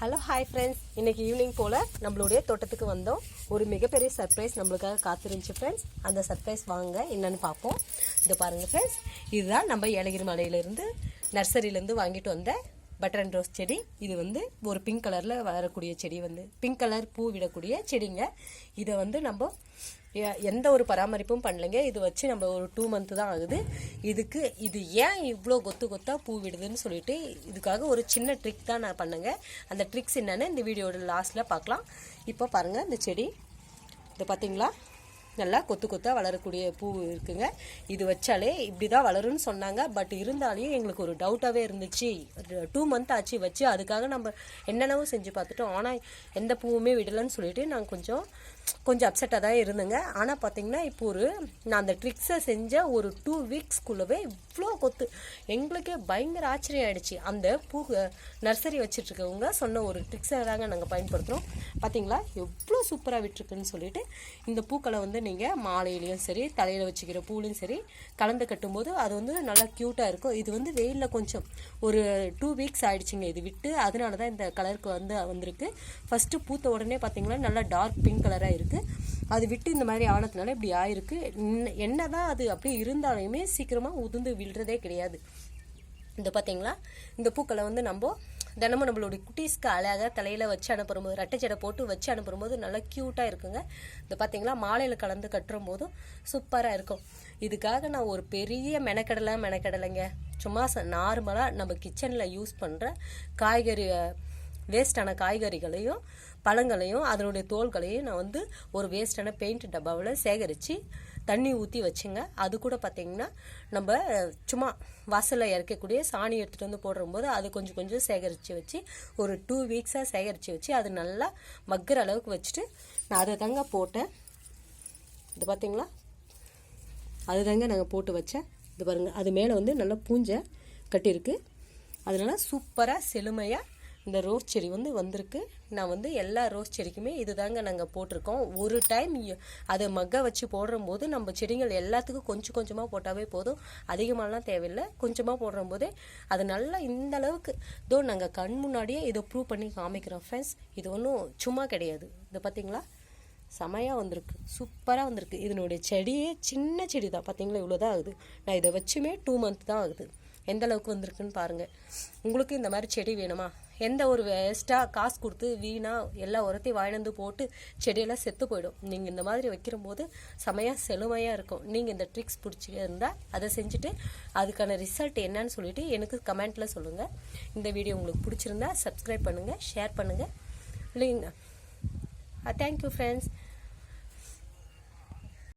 Hello hi friends இன்னைக்கு evening போல் நம்மளுடைய தோட்டத்துக்கு வந்தோம். ஒரு மிகப்பெரிய சர்ப்ரைஸ் நம்மளுக்காக காத்திருந்துச்சு ஃப்ரெண்ட்ஸ் அந்த சர்ப்ரைஸ் வாங்க என்னன்னு பார்ப்போம். இது பாருங்கள் ஃப்ரெண்ட்ஸ் இதுதான் நம்ம ஏலகிரி மலையிலேருந்து நர்சரியிலேருந்து வாங்கிட்டு வந்த பட்டர் அண்ட் ரோஸ் செடி. இது வந்து ஒரு பிங்க் கலரில் வரக்கூடிய செடி வந்து பிங்க் கலர் பூ விடக்கூடிய செடிங்க. இதை வந்து நம்ம எந்த ஒரு பராமரிப்பும் பண்ணலைங்க. இது வச்சு நம்ம ஒரு டூ மந்த்து தான் ஆகுது. இதுக்கு இது ஏன் இவ்வளோ கொத்து கொத்தாக பூ விடுதுன்னு சொல்லிட்டு இதுக்காக ஒரு சின்ன ட்ரிக் தான் நான் பண்ணுங்க. அந்த ட்ரிக்ஸ் என்னென்னு இந்த வீடியோட லாஸ்ட்டில் பார்க்கலாம். இப்போ பாருங்கள் இந்த செடி. இது பார்த்தீங்களா நல்லா கொத்து கொத்தாக வளரக்கூடிய பூ இருக்குங்க. இது வச்சாலே இப்படி தான் வளரும்னு சொன்னாங்க. பட் இருந்தாலையும் எங்களுக்கு ஒரு டவுட்டாகவே இருந்துச்சு. டூ மந்த் ஆச்சு வச்சு அதுக்காக நம்ம என்னென்னவோ செஞ்சு பார்த்துட்டோம். ஆனால் எந்த பூவுமே விடலைன்னு சொல்லிட்டு நான் கொஞ்சம் கொஞ்சம் அப்செட்டாக தான் இருந்தேங்க. ஆனால் பார்த்தீங்கன்னா இப்போ ஒரு நான் அந்த ட்ரிக்ஸை செஞ்ச ஒரு டூ வீக்ஸ்க்குள்ளவே இவ்வளோ கொத்து. எங்களுக்கே பயங்கர ஆச்சரியம் ஆகிடுச்சு அந்த பூ நர்சரி வச்சுட்ருக்கவங்க சொன்ன ஒரு ட்ரிக்ஸை தாங்க நாங்கள் பயன்படுத்துகிறோம் பார்த்தீங்களா? எவ்வளோ சூப்பராக விட்டுருக்குன்னு சொல்லிட்டு இந்த பூக்களை வந்து நீங்கள் மாலையிலையும் சரி தலையில் வச்சுக்கிற பூலையும் சரி கலந்து கட்டும்போது அது வந்து நல்லா க்யூட்டாக இருக்கும். இது வந்து வெயிலில் கொஞ்சம் ஒரு டூ வீக்ஸ் ஆயிடுச்சுங்க. இது விட்டு அதனால தான் இந்த கலருக்கு வந்து வந்திருக்கு. ஃபஸ்ட்டு பூத்த உடனே பார்த்தீங்கன்னா நல்லா டார்க் பிங்க் கலராக இருக்குது அது விட்டு இந்த மாதிரி ஆனதுனால இப்படி ஆயிருக்கு. என்ன தான் அது அப்படியே இருந்தாலுமே சீக்கிரமாக உதிர்ந்து விழுறதே கிடையாது. இந்த பார்த்தீங்களா இந்த பூக்களை வந்து நம்ம தினமும் நம்மளுடைய குட்டீஸ்க்கு அழகாக தலையில் வச்சு அனுப்புறம்போது ரெட்டை ஜடை போட்டு வச்சு அனுப்புறம்போது நல்லா க்யூட்டாக இருக்குங்க. இந்த பார்த்தீங்களா மாலையில் கலந்து கட்டுறும் போதும் சூப்பராக இருக்கும். இதுக்காக நான் ஒரு பெரிய மெனக்கடலை மெனக்கடலைங்க. சும்மா நார்மலாக நம்ம கிச்சனில் யூஸ் பண்ணுற காய்கறி வேஸ்டான காய்கறிகளையும் பழங்களையும் அதனுடைய தோல்களையும் நான் வந்து ஒரு வேஸ்டான பெயிண்ட் டப்பாவில் சேகரித்து தண்ணி ஊற்றி வச்சுங்க. அது கூட பார்த்திங்கன்னா நம்ம சும்மா வாசலில் இறக்கக்கூடிய சாணி எடுத்துகிட்டு வந்து போடும்போது அது கொஞ்சம் கொஞ்சம் சேகரித்து வச்சு ஒரு டூ வீக்ஸாக சேகரித்து வச்சு அது நல்லா மக்கிற அளவுக்கு வச்சுட்டு நான் அதை தாங்க போட்டேன். இது பார்த்தீங்களா அதுதாங்க நாங்கள் போட்டு வச்சேன். இது பாருங்கள் அது மேலே வந்து நல்லா பூஞ்சை கட்டியிருக்கு. அதனால் சூப்பராக செழுமையாக இந்த ரோஸ் செடி வந்து வந்திருக்கு. நான் வந்து எல்லா ரோஸ் செடிக்குமே இதுதாங்க நாங்கள் போட்டிருக்கோம். ஒரு டைம் அதை மக்க வச்சு போடுறம்போது நம்ம செடிகள் எல்லாத்துக்கும் கொஞ்சம் கொஞ்சமாக போட்டாவே போதும். அதிகமாகலாம் தேவையில்லை. கொஞ்சமாக போடுறம்போதே அது நல்லா இந்த அளவுக்கு. இதோ நாங்கள் கண் முன்னாடியே இதை ப்ரூவ் பண்ணி காமிக்கிறோம் ஃப்ரெண்ட்ஸ் இது ஒன்றும் சும்மா கிடையாது. இதை பார்த்தீங்களா செமையாக வந்திருக்கு. சூப்பராக வந்திருக்கு. இதனுடைய செடியே சின்ன செடி தான் பார்த்தீங்களா இவ்வளோ தான் ஆகுது. நான் இதை வச்சுமே டூ மந்த் தான் ஆகுது. எந்த அளவுக்கு வந்திருக்குன்னு பாருங்கள் உங்களுக்கு இந்த மாதிரி செடி வேணுமா? எந்த ஒரு வேஸ்ட்டாக காசு கொடுத்து வீணாக எல்லா உரத்தையும் வாங்கிட்டு வந்து போட்டு செடியெல்லாம் செத்து போயிடும். நீங்கள் இந்த மாதிரி வைக்கிற போது செமையாக செழுமையாக இருக்கும். நீங்கள் இந்த ட்ரிக்ஸ் பிடிச்சி இருந்தால் அதை செஞ்சுட்டு அதுக்கான ரிசல்ட் என்னன்னு சொல்லிட்டு எனக்கு கமெண்ட்டில் சொல்லுங்கள் இந்த வீடியோ உங்களுக்கு பிடிச்சிருந்தா சப்ஸ்கிரைப் பண்ணுங்கள் ஷேர் பண்ணுங்கள் இல்லைங்க தேங்க்யூ ஃப்ரெண்ட்ஸ்